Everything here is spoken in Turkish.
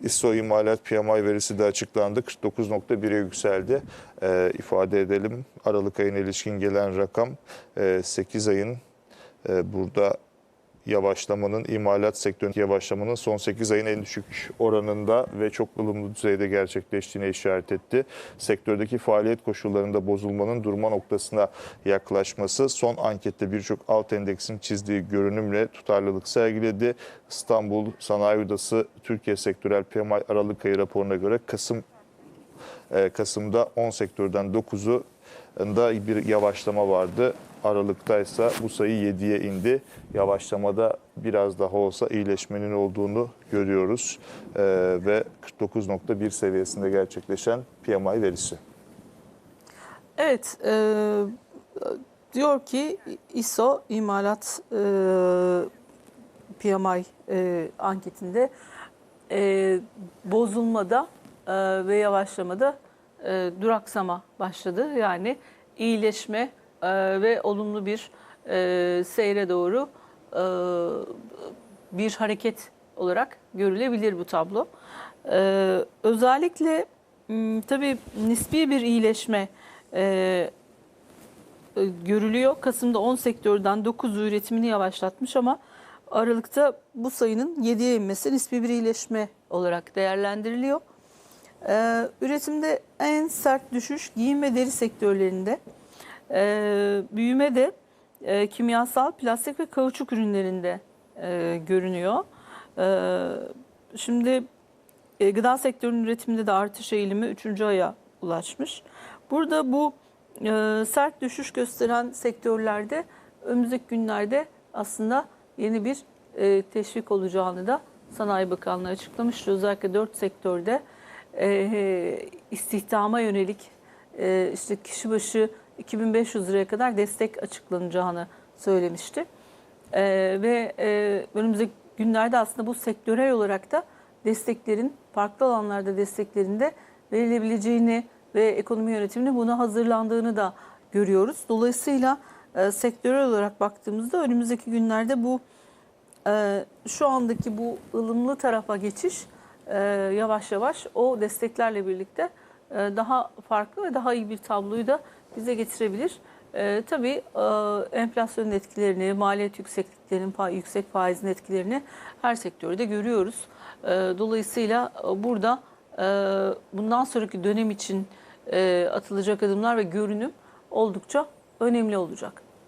İSO imalat PMI verisi de açıklandı. 49.1'e yükseldi. Ee, ifade edelim Aralık ayına ilişkin gelen rakam e, 8 ayın e, burada yavaşlamanın, imalat sektörünün yavaşlamanın son 8 ayın en düşük oranında ve çok ılımlı düzeyde gerçekleştiğine işaret etti. Sektördeki faaliyet koşullarında bozulmanın durma noktasına yaklaşması son ankette birçok alt endeksin çizdiği görünümle tutarlılık sergiledi. İstanbul Sanayi Odası Türkiye Sektörel PMI Aralık ayı raporuna göre Kasım e, Kasım'da 10 sektörden 9'u da bir yavaşlama vardı. Aralıkta ise bu sayı 7'ye indi. Yavaşlamada biraz daha olsa iyileşmenin olduğunu görüyoruz. E, ve 49.1 seviyesinde gerçekleşen PMI verisi. Evet, e, diyor ki ISO imalat e, PMI e, anketinde e, bozulmada e, ve yavaşlamada e, duraksama başladı. Yani iyileşme e, ve olumlu bir e, seyre doğru e, bir hareket olarak görülebilir bu tablo. E, özellikle tabii nispi bir iyileşme e, e, görülüyor. Kasım'da 10 sektörden 9'u üretimini yavaşlatmış ama Aralık'ta bu sayının 7'ye inmesi nispi bir iyileşme olarak değerlendiriliyor. Ee, üretimde en sert düşüş giyim ve deri sektörlerinde. Ee, büyüme de e, kimyasal, plastik ve kauçuk ürünlerinde e, görünüyor. Ee, şimdi e, gıda sektörünün üretiminde de artış eğilimi 3. aya ulaşmış. Burada bu e, sert düşüş gösteren sektörlerde önümüzdeki günlerde aslında yeni bir e, teşvik olacağını da Sanayi Bakanlığı açıklamıştı. Özellikle 4 sektörde e, istihdama yönelik e, işte kişi başı 2500 liraya kadar destek açıklanacağını söylemişti. E, ve e, önümüzdeki günlerde aslında bu sektörel olarak da desteklerin farklı alanlarda desteklerinde verilebileceğini ve ekonomi yönetiminin buna hazırlandığını da görüyoruz. Dolayısıyla e, sektörel olarak baktığımızda önümüzdeki günlerde bu e, şu andaki bu ılımlı tarafa geçiş e, yavaş yavaş o desteklerle birlikte daha farklı ve daha iyi bir tabloyu da bize getirebilir. E, tabii e, enflasyonun etkilerini, maliyet yüksekliklerinin, fa- yüksek faizin etkilerini her sektörde görüyoruz. E, dolayısıyla e, burada e, bundan sonraki dönem için e, atılacak adımlar ve görünüm oldukça önemli olacak.